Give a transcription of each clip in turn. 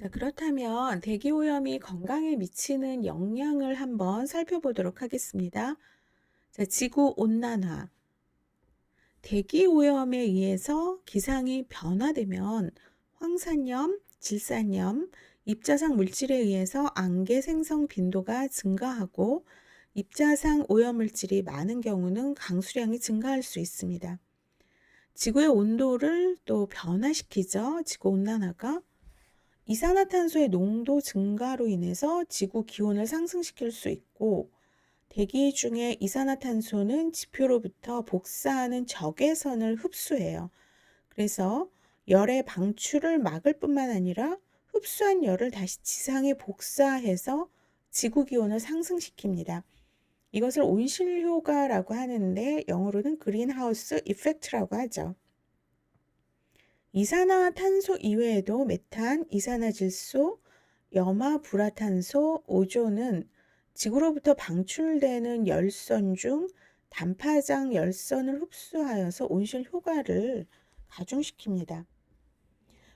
자, 그렇다면 대기 오염이 건강에 미치는 영향을 한번 살펴보도록 하겠습니다. 자, 지구 온난화. 대기 오염에 의해서 기상이 변화되면 황산염, 질산염, 입자상 물질에 의해서 안개 생성 빈도가 증가하고 입자상 오염물질이 많은 경우는 강수량이 증가할 수 있습니다. 지구의 온도를 또 변화시키죠. 지구 온난화가. 이산화탄소의 농도 증가로 인해서 지구 기온을 상승시킬 수 있고 대기 중에 이산화탄소는 지표로부터 복사하는 적외선을 흡수해요. 그래서 열의 방출을 막을 뿐만 아니라 흡수한 열을 다시 지상에 복사해서 지구 기온을 상승시킵니다. 이것을 온실 효과라고 하는데 영어로는 그린하우스 이펙트라고 하죠. 이산화탄소 이외에도 메탄, 이산화질소, 염화 불화탄소, 오존은 지구로부터 방출되는 열선 중 단파장 열선을 흡수하여서 온실 효과를 가중시킵니다.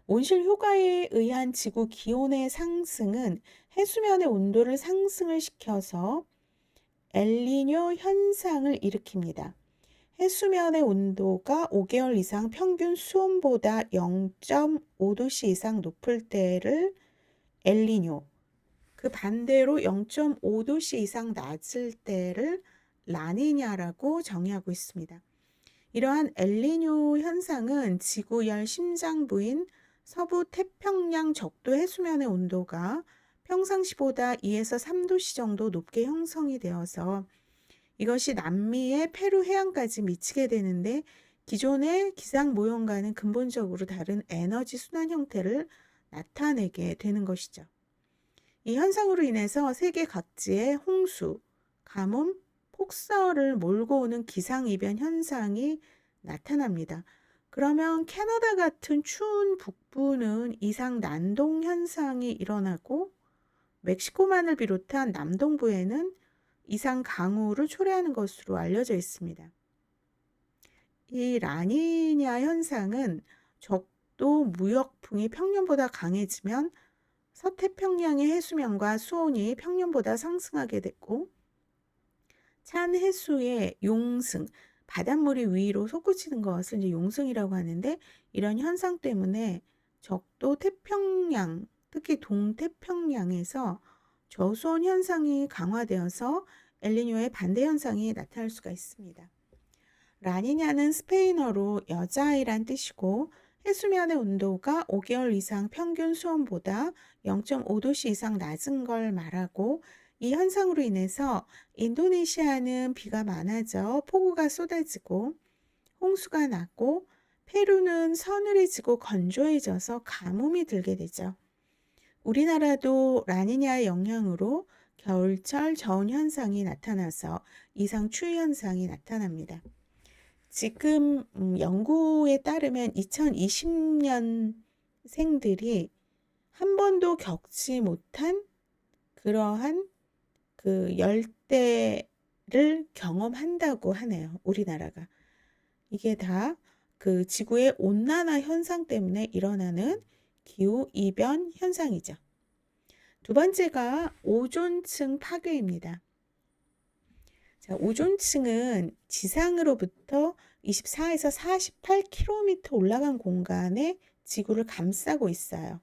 온실 효과에 의한 지구 기온의 상승은 해수면의 온도를 상승을 시켜서 엘니뇨 현상을 일으킵니다. 해수면의 온도가 5개월 이상 평균 수온보다 0.5도씨 이상 높을 때를 엘니뇨, 그 반대로 0.5도씨 이상 낮을 때를 라니냐라고 정의하고 있습니다. 이러한 엘니뇨 현상은 지구열 심장부인 서부 태평양 적도 해수면의 온도가 평상시보다 2에서 3도씨 정도 높게 형성이 되어서 이것이 남미의 페루 해안까지 미치게 되는데 기존의 기상 모형과는 근본적으로 다른 에너지 순환 형태를 나타내게 되는 것이죠. 이 현상으로 인해서 세계 각지에 홍수, 가뭄, 폭설을 몰고 오는 기상이변 현상이 나타납니다. 그러면 캐나다 같은 추운 북부는 이상 난동 현상이 일어나고 멕시코만을 비롯한 남동부에는 이상 강우를 초래하는 것으로 알려져 있습니다. 이 라니냐 현상은 적도 무역풍이 평년보다 강해지면 서태평양의 해수면과 수온이 평년보다 상승하게 됐고 찬 해수의 용승, 바닷물이 위로 솟구치는 것을 이제 용승이라고 하는데 이런 현상 때문에 적도 태평양, 특히 동태평양에서 저수온 현상이 강화되어서 엘니뇨의 반대 현상이 나타날 수가 있습니다. 라니냐는 스페인어로 여자아이란 뜻이고 해수면의 온도가 5개월 이상 평균 수온보다 0.5도씨 이상 낮은 걸 말하고 이 현상으로 인해서 인도네시아는 비가 많아져 폭우가 쏟아지고 홍수가 나고 페루는 서늘해지고 건조해져서 가뭄이 들게 되죠. 우리나라도 라니냐의 영향으로 겨울철 저온 현상이 나타나서 이상 추위 현상이 나타납니다. 지금 음, 연구에 따르면 2020년생들이 한 번도 겪지 못한 그러한 그 열대를 경험한다고 하네요. 우리나라가. 이게 다 그 지구의 온난화 현상 때문에 일어나는 기후 이변 현상이죠. 두 번째가 오존층 파괴입니다. 자, 오존층은 지상으로부터 24에서 48km 올라간 공간에 지구를 감싸고 있어요.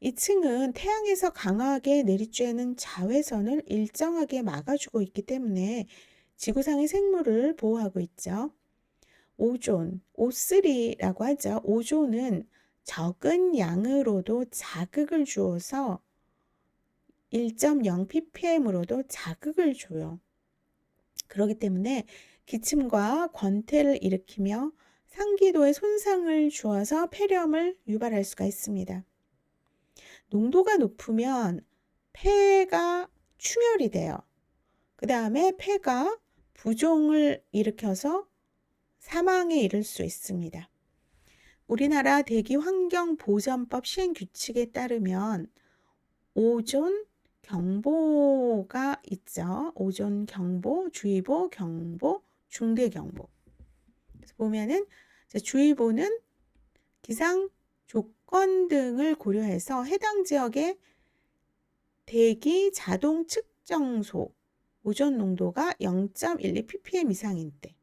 이 층은 태양에서 강하게 내리쬐는 자외선을 일정하게 막아주고 있기 때문에 지구상의 생물을 보호하고 있죠. 오존, O3라고 하죠. 오존은 적은 양으로도 자극을 주어서 1.0 ppm으로도 자극을 줘요. 그렇기 때문에 기침과 권태를 일으키며 상기도에 손상을 주어서 폐렴을 유발할 수가 있습니다. 농도가 높으면 폐가 충혈이 돼요. 그 다음에 폐가 부종을 일으켜서 사망에 이를 수 있습니다. 우리나라 대기환경보전법 시행 규칙에 따르면 오존 경보가 있죠. 오존 경보, 주의보, 경보, 중대 경보. 보면은 주의보는 기상 조건 등을 고려해서 해당 지역의 대기 자동 측정소 오존 농도가 0.12 ppm 이상인 때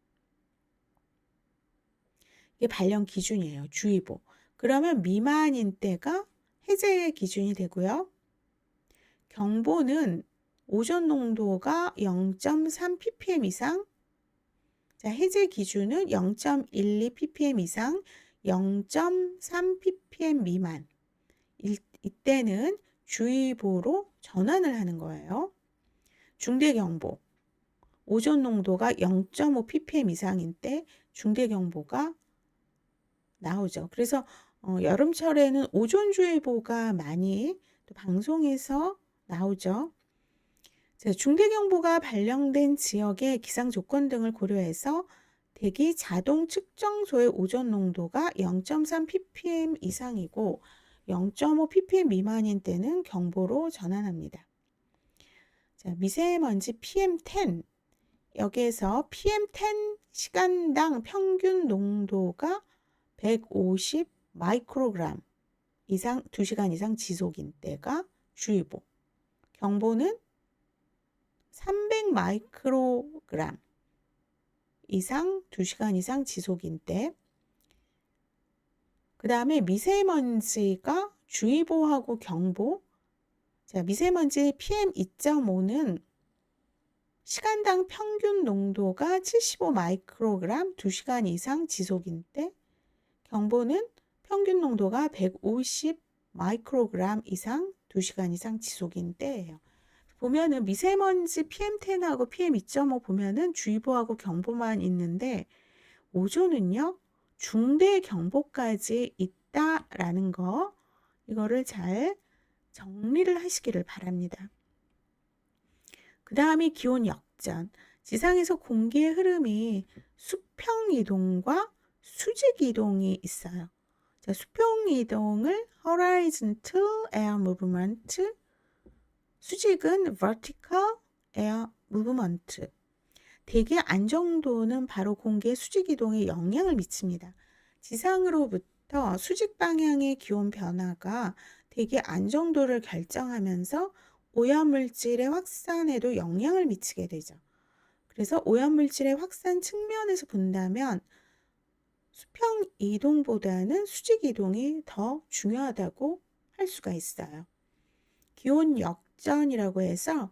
이게 발령 기준이에요. 주의보. 그러면 미만인 때가 해제 기준이 되고요. 경보는 오존 농도가 0.3 ppm 이상 자, 해제 기준은 0.12 ppm 이상, 0.3 ppm 미만. 이, 이때는 주의보로 전환을 하는 거예요. 중대경보. 오존 농도가 0.5 ppm 이상인 때 중대경보가 나오죠. 그래서 어, 여름철에는 오존주의보가 많이 또 방송에서 나오죠. 중대경보가 발령된 지역의 기상 조건 등을 고려해서 대기 자동 측정소의 오존 농도가 0.3 ppm 이상이고 0.5 ppm 미만인 때는 경보로 전환합니다. 자, 미세먼지 PM10 여기에서 PM10 시간당 평균 농도가 150 마이크로그램 이상 2시간 이상 지속인 때가 주의보. 경보는 300 마이크로그램 이상 2시간 이상 지속인 때. 그 다음에 미세먼지가 주의보하고 경보. 자, 미세먼지 PM2.5는 시간당 평균 농도가 75 마이크로그램 2시간 이상 지속인 때. 경보는 평균 농도가 150 마이크로그램 이상 2시간 이상 지속인 때예요. 보면은 미세먼지 PM10하고 PM2.5 보면은 주의보하고 경보만 있는데 오존은요 중대 경보까지 있다라는 거 이거를 잘 정리를 하시기를 바랍니다. 그 다음이 기온 역전. 지상에서 공기의 흐름이 수평 이동과 수직 이동이 있어요. 자, 수평 이동을 horizontal air movement 수직은 vertical air movement. 대기 안정도는 바로 공기의 수직 이동에 영향을 미칩니다. 지상으로부터 수직 방향의 기온 변화가 대기 안정도를 결정하면서 오염물질의 확산에도 영향을 미치게 되죠. 그래서 오염물질의 확산 측면에서 본다면 수평 이동보다는 수직 이동이 더 중요하다고 할 수가 있어요. 기온 역 역전이라고 해서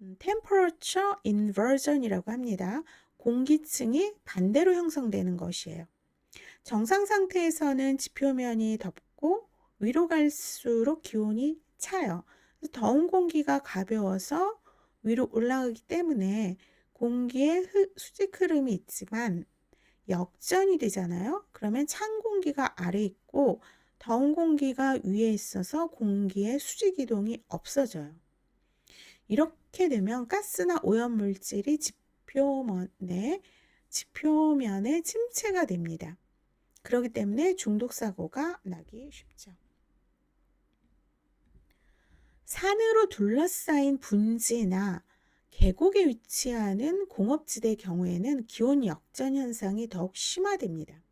음, temperature inversion이라고 합니다. 공기층이 반대로 형성되는 것이에요. 정상 상태에서는 지표면이 덥고 위로 갈수록 기온이 차요. 더운 공기가 가벼워서 위로 올라가기 때문에 공기의 수직 흐름이 있지만 역전이 되잖아요. 그러면 찬 공기가 아래 있고 더운 공기가 위에 있어서 공기의 수직 이동이 없어져요. 이렇게 되면 가스나 오염 물질이 지표면에 지표면에 침체가 됩니다. 그렇기 때문에 중독 사고가 나기 쉽죠. 산으로 둘러싸인 분지나 계곡에 위치하는 공업지대 경우에는 기온 역전 현상이 더욱 심화됩니다.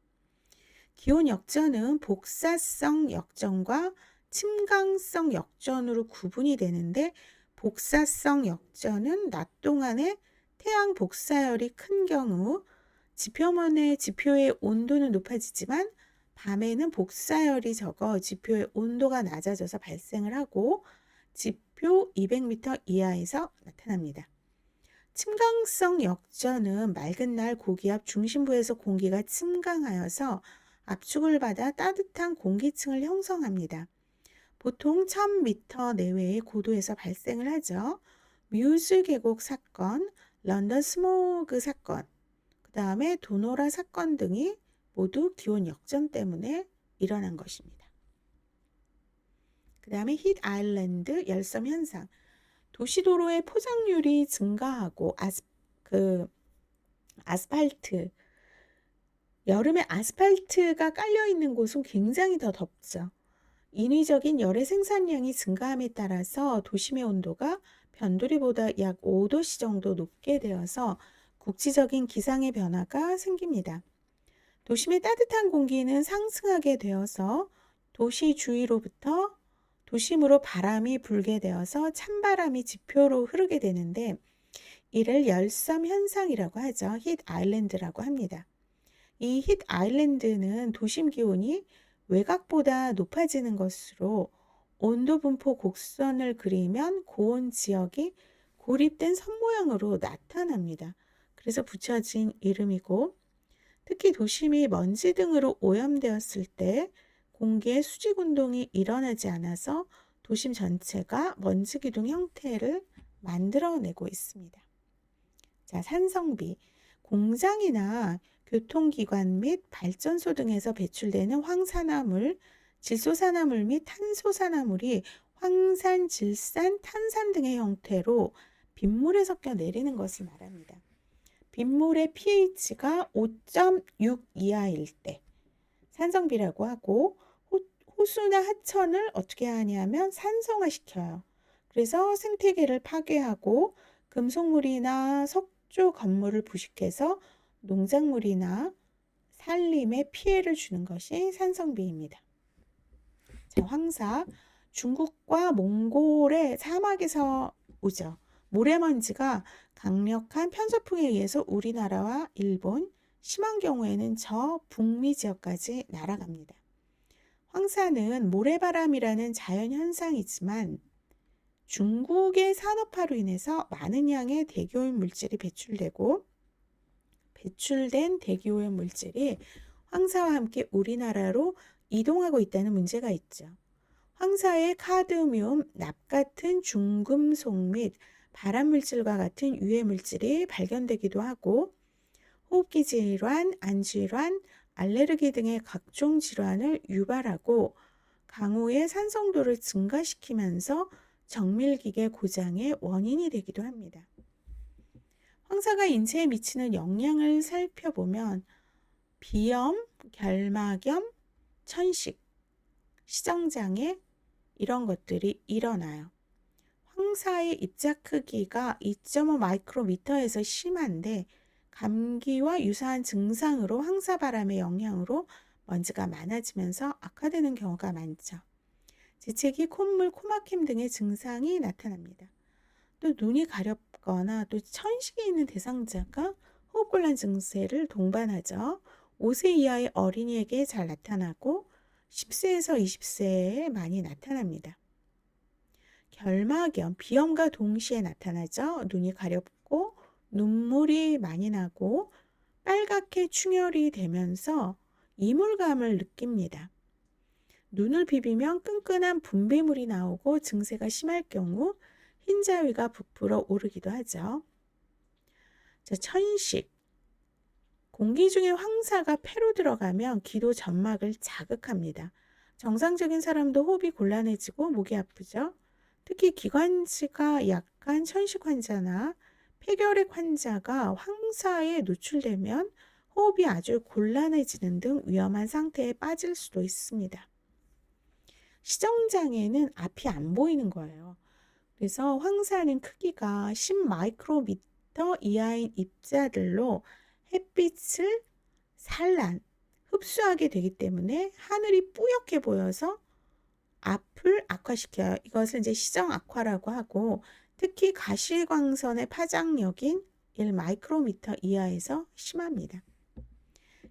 기온 역전은 복사성 역전과 침강성 역전으로 구분이 되는데 복사성 역전은 낮 동안에 태양 복사열이 큰 경우 지표면의 지표의 온도는 높아지지만 밤에는 복사열이 적어 지표의 온도가 낮아져서 발생을 하고 지표 200m 이하에서 나타납니다. 침강성 역전은 맑은 날 고기압 중심부에서 공기가 침강하여서 압축을 받아 따뜻한 공기층을 형성합니다. 보통 1000m 내외의 고도에서 발생을 하죠. 뮤즈 계곡 사건, 런던 스모그 사건, 그 다음에 도노라 사건 등이 모두 기온 역전 때문에 일어난 것입니다. 그 다음에 힛 아일랜드 열섬 현상. 도시도로의 포장률이 증가하고 아스, 그 아스팔트 여름에 아스팔트가 깔려 있는 곳은 굉장히 더 덥죠. 인위적인 열의 생산량이 증가함에 따라서 도심의 온도가 변두리보다 약 5도씨 정도 높게 되어서 국지적인 기상의 변화가 생깁니다. 도심의 따뜻한 공기는 상승하게 되어서 도시 주위로부터 도심으로 바람이 불게 되어서 찬바람이 지표로 흐르게 되는데 이를 열섬 현상이라고 하죠. 힛 아일랜드라고 합니다. 이 힛 아일랜드는 도심 기온이 외곽보다 높아지는 것으로 온도 분포 곡선을 그리면 고온 지역이 고립된 선 모양으로 나타납니다. 그래서 붙여진 이름이고 특히 도심이 먼지 등으로 오염되었을 때 공기의 수직 운동이 일어나지 않아서 도심 전체가 먼지 기둥 형태를 만들어내고 있습니다. 자, 산성비. 공장이나 교통기관 및 발전소 등에서 배출되는 황산화물, 질소산화물 및 탄소산화물이 황산, 질산, 탄산 등의 형태로 빗물에 섞여 내리는 것을 말합니다. 빗물의 pH가 5.6 이하일 때 산성비라고 하고 호수나 하천을 어떻게 하냐면 산성화시켜요. 그래서 생태계를 파괴하고 금속물이나 석조 건물을 부식해서 농작물이나 산림에 피해를 주는 것이 산성비입니다. 자, 황사. 중국과 몽골의 사막에서 오죠. 모래먼지가 강력한 편서풍에 의해서 우리나라와 일본, 심한 경우에는 저 북미 지역까지 날아갑니다. 황사는 모래바람이라는 자연 현상이지만 중국의 산업화로 인해서 많은 양의 대기오염 물질이 배출되고 배출된 대기오염 물질이 황사와 함께 우리나라로 이동하고 있다는 문제가 있죠. 황사의 카드뮴, 납 같은 중금속 및 발암물질과 같은 유해 물질이 발견되기도 하고 호흡기 질환, 안질환, 알레르기 등의 각종 질환을 유발하고 강우의 산성도를 증가시키면서 정밀기계 고장의 원인이 되기도 합니다. 황사가 인체에 미치는 영향을 살펴보면 비염, 결막염, 천식, 시정장애 이런 것들이 일어나요. 황사의 입자 크기가 2.5 마이크로미터에서 심한데 감기와 유사한 증상으로 황사바람의 영향으로 먼지가 많아지면서 악화되는 경우가 많죠. 재채기, 콧물, 코막힘 등의 증상이 나타납니다. 또 눈이 가렵거나 또 천식이 있는 대상자가 호흡곤란 증세를 동반하죠. 5세 이하의 어린이에게 잘 나타나고 10세에서 20세에 많이 나타납니다. 결막염, 비염과 동시에 나타나죠. 눈이 가렵고 눈물이 많이 나고 빨갛게 충혈이 되면서 이물감을 느낍니다. 눈을 비비면 끈끈한 분비물이 나오고 증세가 심할 경우 흰자위가 부풀어 오르기도 하죠. 자, 천식. 공기 중에 황사가 폐로 들어가면 기도 점막을 자극합니다. 정상적인 사람도 호흡이 곤란해지고 목이 아프죠. 특히 기관지가 약한 천식 환자나 폐결핵 환자가 황사에 노출되면 호흡이 아주 곤란해지는 등 위험한 상태에 빠질 수도 있습니다. 시정장애는 앞이 안 보이는 거예요. 그래서 황사는 크기가 10 마이크로미터 이하인 입자들로 햇빛을 산란, 흡수하게 되기 때문에 하늘이 뿌옇게 보여서 앞을 악화시켜요. 이것을 이제 시정 악화라고 하고 특히 가시광선의 파장력인 1 마이크로미터 이하에서 심합니다.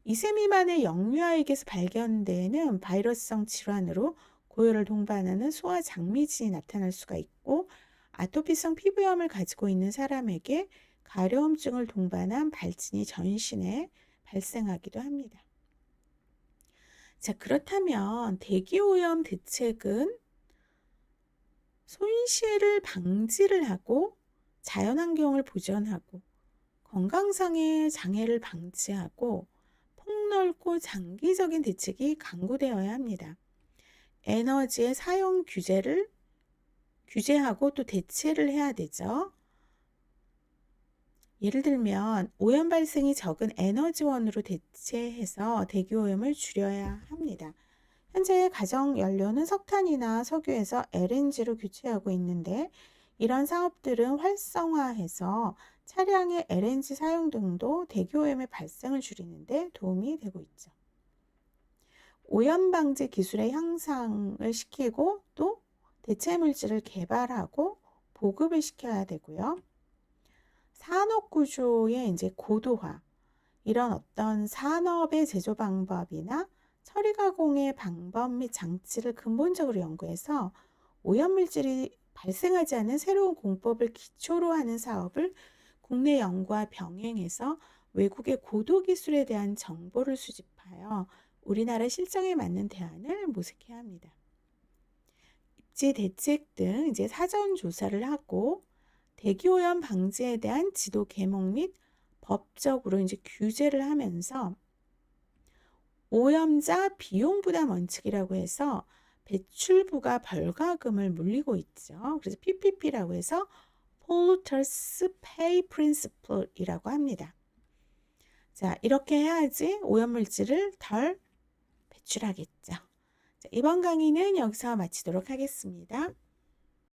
2세 미만의 영유아에게서 발견되는 바이러스성 질환으로 고열을 동반하는 소아 장미진이 나타날 수가 있고 아토피성 피부염을 가지고 있는 사람에게 가려움증을 동반한 발진이 전신에 발생하기도 합니다. 자, 그렇다면 대기오염 대책은 손실을 방지를 하고 자연환경을 보존하고 건강상의 장애를 방지하고 폭넓고 장기적인 대책이 강구되어야 합니다. 에너지의 사용 규제를 규제하고 또 대체를 해야 되죠. 예를 들면 오염 발생이 적은 에너지원으로 대체해서 대기오염을 줄여야 합니다. 현재 가정 연료는 석탄이나 석유에서 LNG로 교체하고 있는데 이런 사업들은 활성화해서 차량의 LNG 사용 등도 대기오염의 발생을 줄이는데 도움이 되고 있죠. 오염 방지 기술의 향상을 시키고 또 대체 물질을 개발하고 보급을 시켜야 되고요. 산업 구조의 이제 고도화, 이런 어떤 산업의 제조 방법이나 처리 가공의 방법 및 장치를 근본적으로 연구해서 오염 물질이 발생하지 않은 새로운 공법을 기초로 하는 사업을 국내 연구와 병행해서 외국의 고도 기술에 대한 정보를 수집하여 우리나라 실정에 맞는 대안을 모색해야 합니다. 입지 대책 등 이제 사전 조사를 하고 대기 오염 방지에 대한 지도 개목 및 법적으로 이제 규제를 하면서 오염자 비용 부담 원칙이라고 해서 배출부가 벌가금을 물리고 있죠. 그래서 PPP라고 해서 Polluters Pay Principle이라고 합니다. 자, 이렇게 해야지 오염물질을 덜 배출하겠죠. 자, 이번 강의는 여기서 마치도록 하겠습니다.